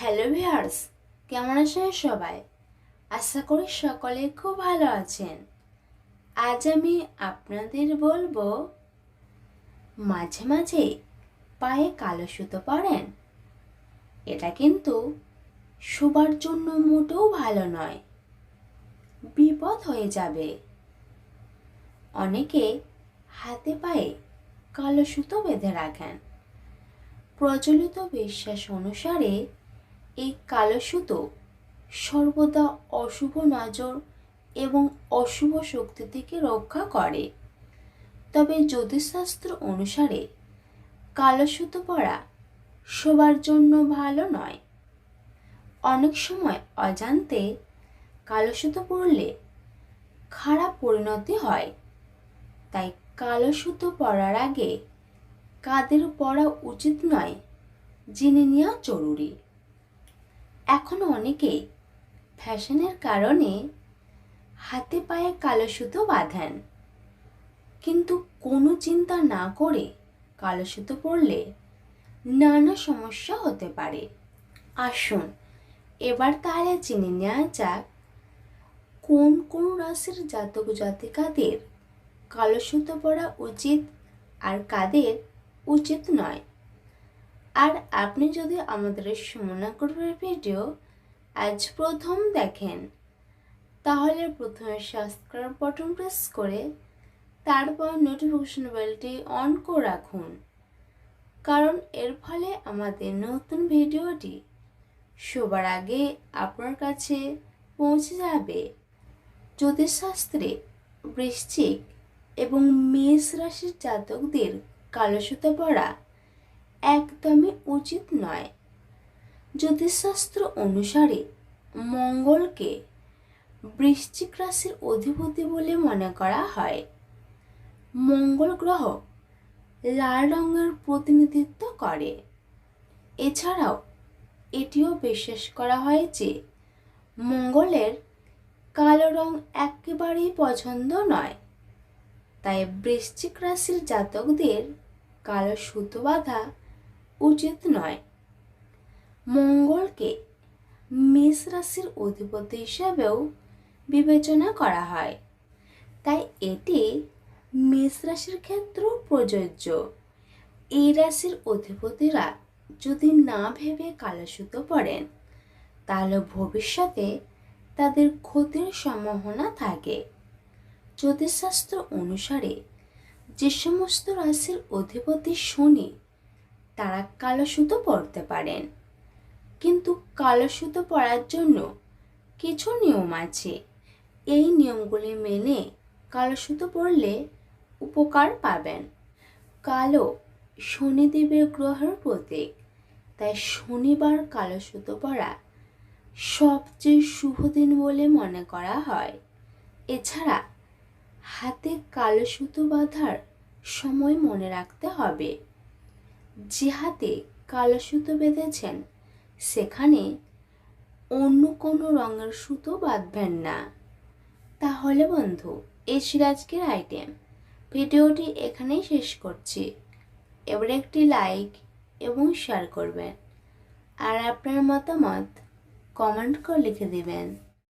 Hello viewers কেমন আছেন সবাই? আশা করি সকলে খুব ভালো আছেন। আজ আমি আপনাদের বলব, মাঝে মাঝে পায়ে কালো সুতো পরেন। এটা কিন্তু শোবার জন্য মোটেও ভালো নয়, বিপদ হয়ে যাবে। অনেকে হাতে পায়ে কালো সুতো বেঁধে রাখেন। প্রচলিত বিশ্বাস অনুসারে এই কালো সুতো সর্বদা অশুভ নজর এবং অশুভ শক্তি থেকে রক্ষা করে। তবে জ্যোতিষশাস্ত্র অনুসারে কালো সুতো পরা সবার জন্য ভালো নয়। অনেক সময় অজান্তে কালো সুতো পরলে খারাপ পরিণতি হয়। তাই কালো সুতো পরার আগে কাদের পরা উচিত নয়, জেনে নেওয়া জরুরি। এখন অনেকে ফ্যাশনের কারণে হাতে পায়ে কালো সুতো বাঁধেন। কিন্তু কোনো চিন্তা না করে কালো সুতো পরলে নানা সমস্যা হতে পারে। আসুন, এবার তাহলে জেনে নেওয়া যাক, কোন কোন রাশির জাতক জাতিকাদের কালো সুতো পরা উচিত আর কাদের উচিত নয়। আর আপনি যদি আমাদের সুমনা গ্রুপের ভিডিও আজ প্রথম দেখেন, তাহলে প্রথমে সাবস্ক্রাইব বাটন প্রেস করে তারপর নোটিফিকেশন বেলটি অন করে রাখুন। কারণ এর ফলে আমাদের নতুন ভিডিওটি সবার আগে আপনার কাছে পৌঁছে যাবে। জ্যোতিষশাস্ত্রে বৃশ্চিক এবং মেষ রাশির জাতকদের কালো সুতো পরা একদমই উচিত নয়। জ্যোতিষশাস্ত্র অনুসারে মঙ্গলকে বৃশ্চিক রাশির অধিপতি বলে মনে করা হয়। মঙ্গল গ্রহ লাল রঙের প্রতিনিধিত্ব করে। এছাড়াও এটিও বিশ্বাস করা হয় যে মঙ্গলের কালো রং একেবারেই পছন্দ নয়। তাই বৃশ্চিক রাশির জাতকদের কালো সুতো বাঁধা উচিত নয়। মঙ্গলকে মেষ রাশির অধিপতি হিসাবেও বিবেচনা করা হয়। তাই এটি মেষ রাশির ক্ষেত্রেও প্রযোজ্য। এই রাশির অধিপতিরা যদি না ভেবে কালো সুতো পড়েন, তাহলে ভবিষ্যতে তাদের ক্ষতির সম্ভাবনা থাকে। জ্যোতিষশাস্ত্র অনুসারে যে সমস্ত রাশির অধিপতি শনি তারা কালো সুতো পরতে পারেন। কিন্তু কালো সুতো পরার জন্য কিছু নিয়ম আছে। এই নিয়মগুলি মেনে কালো সুতো পরলে উপকার পাবেন। কালো শনিদেবের গ্রহের প্রতীক। তাই শনিবার কালো সুতো পরা সবচেয়ে শুভ দিন বলে মনে করা হয়। এছাড়া হাতে কালো সুতো বাঁধার সময় মনে রাখতে হবে। যে হাতে কালো সুতো বেঁধেছেন, সেখানে অন্য কোনো রঙের সুতো বাঁধবেন না। তাহলে বন্ধু এই আজকের আইটেম। ভিডিওটি এখানেই শেষ করছি। এবার একটি লাইক এবং শেয়ার করবেন। আর আপনার মতামত কমেন্ট করে লিখে দেবেন।